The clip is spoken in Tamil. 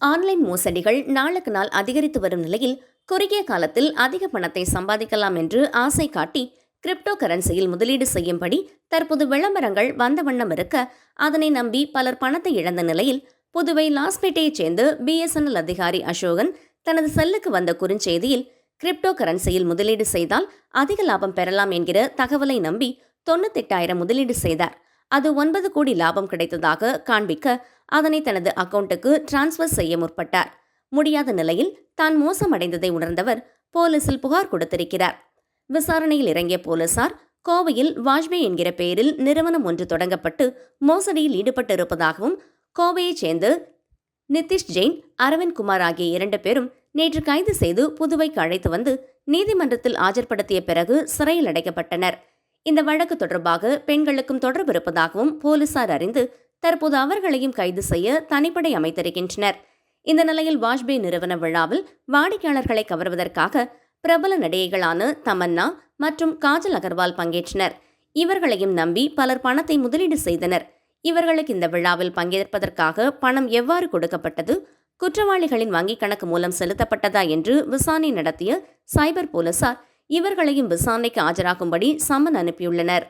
ஆன்லைன் மோசடிகள் நாளுக்கு நாள் அதிகரித்து வரும் நிலையில் குறுகிய காலத்தில் அதிக பணத்தை சம்பாதிக்கலாம் என்று ஆசை காட்டி கிரிப்டோ கரன்சியில் முதலீடு செய்யும்படி தற்போது விளம்பரங்கள் வந்த வண்ணம் இருக்க அதனை நம்பி பலர் பணத்தை இழந்த நிலையில் புதுவை லாஸ்பேட்டையைச் சேர்ந்த பிஎஸ்என்எல் அதிகாரி அசோகன் தனது செல்லுக்கு வந்த குறுஞ்செய்தியில் கிரிப்டோ கரன்சியில் முதலீடு செய்தால் அதிக லாபம் பெறலாம் என்கிற தகவலை நம்பி தொண்ணூத்தெட்டாயிரம் முதலீடு செய்தார். அது ஒன்பது கோடி லாபம் கிடைத்ததாக காண்பிக்க அதனை தனது அக்கவுண்ட்டுக்கு டிரான்ஸ்ஃபர் செய்ய முற்பட்டார். முடியாத நிலையில் தான் மோசமடைந்ததை உணர்ந்தவர் போலீசில் புகார் கொடுத்திருக்கிறார். விசாரணையில் இறங்கிய போலீசார் கோவையில் வாஜ்பேயி என்கிற பெயரில் நிறுவனம் ஒன்று தொடங்கப்பட்டு மோசடியில் ஈடுபட்டிருப்பதாகவும் கோவையைச் சேர்ந்து நிதிஷ் ஜெயின் அரவிந்த் குமார் ஆகிய இரண்டு பேரும் நேற்று கைது செய்து புதுவைக்கு அழைத்து வந்து நீதிமன்றத்தில் ஆஜர்படுத்திய பிறகு சிறையில் அடைக்கப்பட்டனர். இந்த வழக்கு தொடர்பாக பெண்களுக்கும் தொடர்பு இருப்பதாகவும் போலீசார் அறிந்து தற்போது அவர்களையும் கைது செய்ய தனிப்படை அமைத்திருக்கின்றனர். இந்த நிலையில் வாஜ்பேயி நிறுவன விழாவில் வாடிக்கையாளர்களை கவர்வதற்காக பிரபல நடிகைகளான தமன்னா மற்றும் காஜல் அகர்வால் பங்கேற்றனர். இவர்களையும் நம்பி பலர் பணத்தை முதலீடு செய்தனர். இவர்களுக்கு இந்த விழாவில் பங்கேற்பதற்காக பணம் எவ்வாறு கொடுக்கப்பட்டது குற்றவாளிகளின் வங்கிக் கணக்கு மூலம் செலுத்தப்பட்டதா என்று விசாரணை நடத்திய சைபர் போலீசார் இவர்களையும் விசாரணைக்கு ஆஜராகும்படி சம்மன் அனுப்பியுள்ளனர்.